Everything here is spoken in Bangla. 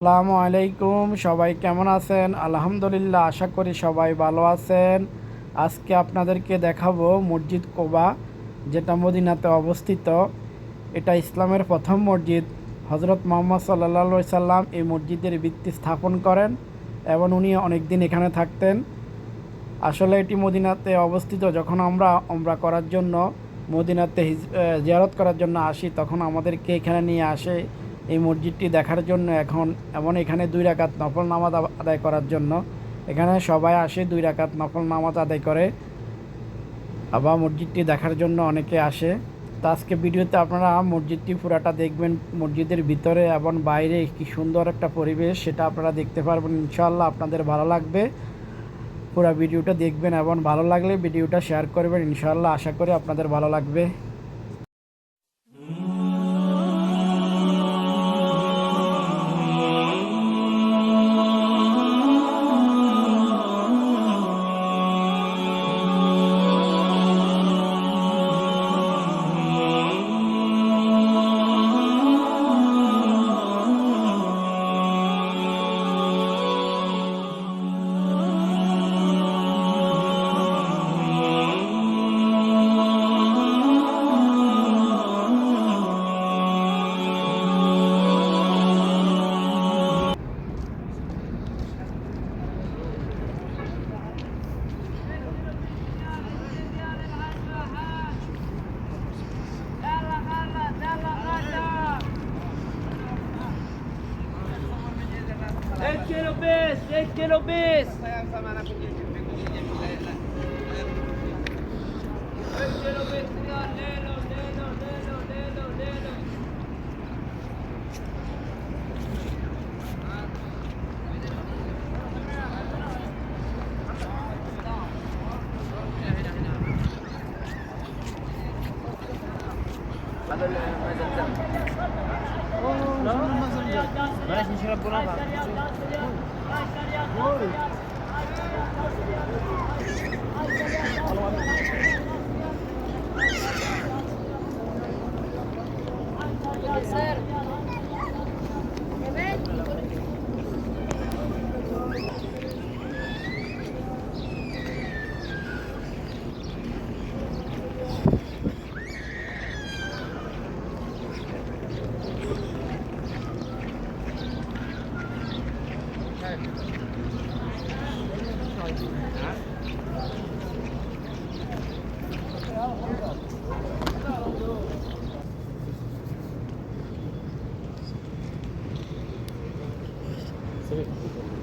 আসসালামু আলাইকুম, সবাই কেমন আছেন? আলহামদুলিল্লাহ, আশা করি সবাই ভালো আছেন। আজকে আপনাদেরকে দেখাবো মসজিদ কোবা, যেটা মদিনাতে অবস্থিত। এটা ইসলামের প্রথম মসজিদ। হজরত মোহাম্মদ সাল্লা সাল্লাম এই মসজিদের ভিত্তি স্থাপন করেন এবং উনি অনেক দিন এখানে থাকতেন। আসলে এটি মদিনাতে অবস্থিত যখন আমরা ওমরা করার জন্য, মদিনাতে জিয়ারত করার জন্য আসি, তখন আমাদেরকে এখানে নিয়ে আসে। এই মসজিদটি দেখার জন্য এখন এমন এখানে দুই রাকাত নফল নামাজ আদায় করার জন্য। এখানে সবাই আসে, দুই রাকাত নফল নামাজ আদায় করে। আবার মসজিদটি দেখার জন্য অনেকে আসে। তো আজকে ভিডিওতে আপনারা মসজিদটি পুরাটা দেখবেন, মসজিদের ভিতরে এবং বাইরে কি সুন্দর একটা পরিবেশ, সেটা আপনারা দেখতে পারবেন। ইনশাআল্লাহ আপনাদের ভালো লাগবে। পুরো ভিডিওটা দেখবেন এবং ভালো লাগলে ভিডিওটা শেয়ার করবেন। ইনশাআল্লাহ আশা করি আপনাদের ভালো লাগবে। Etki Lopez! Etki Lopez! Etki Lopez! Lelo! Lelo! Lelo! Lelo! Lelo! Ano na yung present Bana şimdi şuraya buna bak. Doğru. 对